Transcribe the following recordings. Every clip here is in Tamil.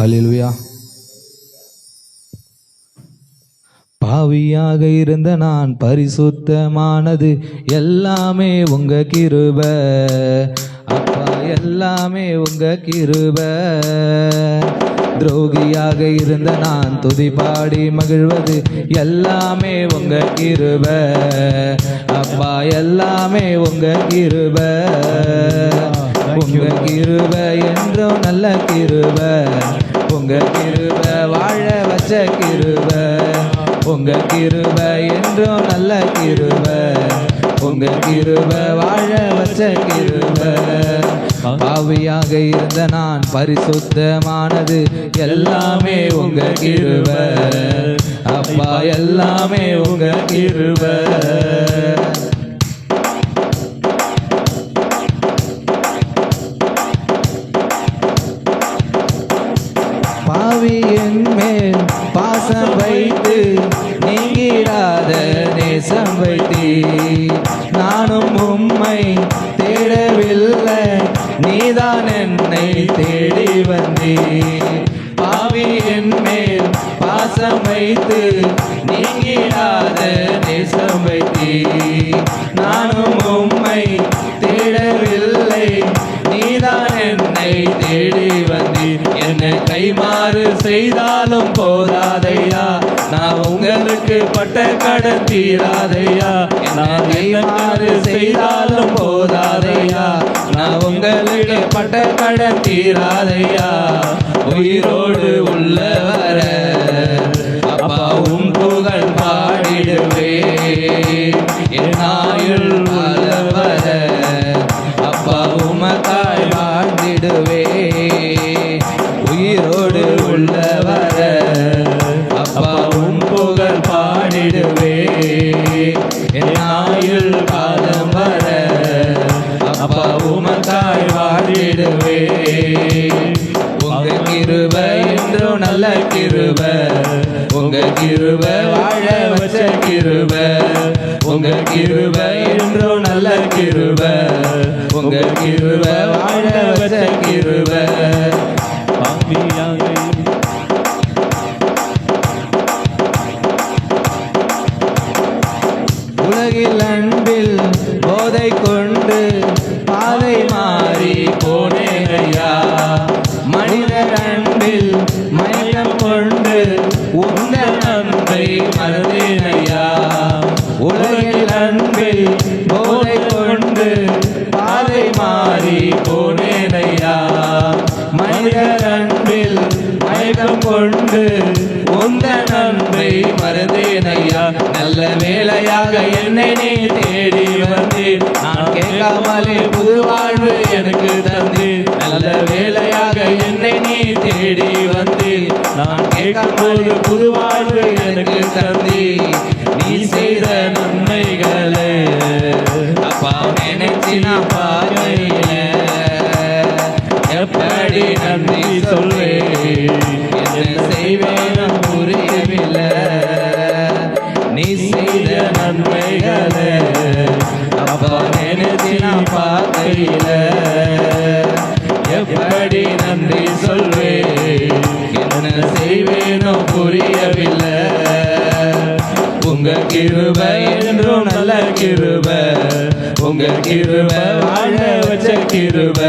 ஹalleluya பாவியாக இருந்த நான் பரிசுத்தமானது எல்லாமே உங்க கிருப. அப்பா எல்லாமே உங்க கிருப. துரோகியாக இருந்த நான் துதி பாடி மகிழ்வது எல்லாமே உங்க கிருப. அப்பா எல்லாமே உங்க கிருப. உங்க கிருப என்றும் நல்ல கிருப. உங்க கிருப வாழ வச்ச கிருப. உங்க கிருப என்றும் நல்ல கிருப. உங்க கிருப வாழ வச்ச கிருப. பாவியாக இருந்த நான் பரிசுத்தமானது. எல்லாமே உங்க கிருப. அப்பா எல்லாமே உங்க கிருப. ஆவியின் மேல் பாசம் வைத்து நீங்கிடாத நேசம் வைத்தி நானும் உம்மை தேடவில்லை நீதான் என்னை தேடி வந்தீ ஆவியின் மேல் பாசம் வைத்து நீங்கிடாத நேசம் வைத்தி நானும் உம்மை தேடவில்லை நீதான் என்னை தேடி என்னை கைமாறு செய்தாலும் போதாதையா? நான் உங்களுக்கு பட்ட கடன் தீராதையா? நான் கைமாறு செய்தாலும் போதாதையா? நான் உங்களுக்கு பட்ட கடன் தீராதையா? உயிரோடு உள்ளவர. அப்பா உள்ளவர அப்பாவும் புகழ் பாடிடுவே. என் காலம் வர அப்பா உமக்காய் வாழிடுவே. உங்க கிருப என்றும் நல்ல கிருப உங்க கிருப வாழ வச்ச கிருப உங்க கிருப என்றும் நல்ல கிருப உங்க கிருப வாழ வச்ச கிருப. பாதை மா மயக்கம் கொண்டு உந்த நன்மை மறந்தேனையா நல்ல வேலையாக என்னை நீ தேடி வந்தேன் நான் கேட்காமலே புது வாழ்வு எனக்கு தந்தேன் நல்ல வேலையாக என்னை நீ தேடி வந்தேன் நான் கேட்கும்போது புது வாழ்வு எனக்கு தந்தே நீ செய்த நன்மைகளை. அப்பா நினைச்சு எப்படி நன்றி சொல்வேன்? என்ன செய்வேனோ புரியவில்லை. உங்க கிருப என்றும் நல்ல கிருப. உங்க கிருப வாழ வச்ச கிருப.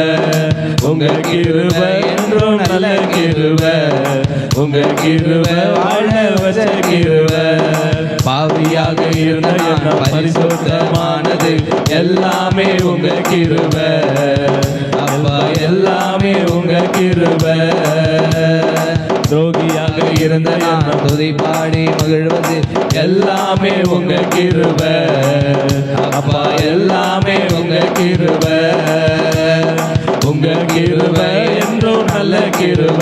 உங்க கிருப என்றும் நல்ல கிருப. உங்க கிருப வாழ வச்ச கிருப. பாவியாக இருந்த நான் பரிசுத்தமானது எல்லாமே உங்க கிருப. அப்பா எல்லாமே உங்க கிருப. துரோகியாக இருந்த நான் துதி பாடி மகிழ்வது எல்லாமே உங்க கிருப. அப்பா எல்லாமே உங்க கிருப. உங்க கிருப என்றும் நல்ல கிருப.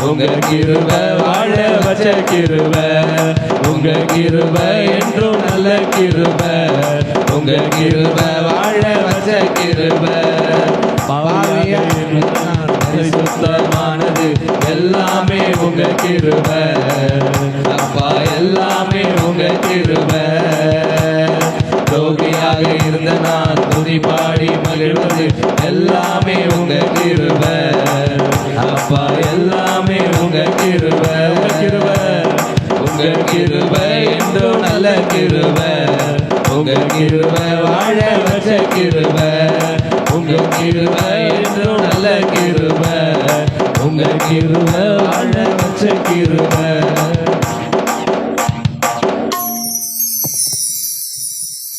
உங்க கிருப வாழ வச்ச கிருப. உங்க கிருப என்றும் நல்ல கிருப. உங்க கிருப வாழ வச்ச கிருப. பாவியாக எல்லாமே உங்க கிருப. அப்பா எல்லாமே உங்க கிருப. ரோகியாக இருந்த நான் துதி பாடி மகிழ்வது எல்லாமே உங்க கிருப. உங்க கிருபை என்றோ நல்ல கிருபை. உங்க கிருபை வாழ வச்ச கிருபை. உங்க கிருபை என்றோ நல்ல கிருபை. உங்க கிருபை வாழ வச்ச கிருபை.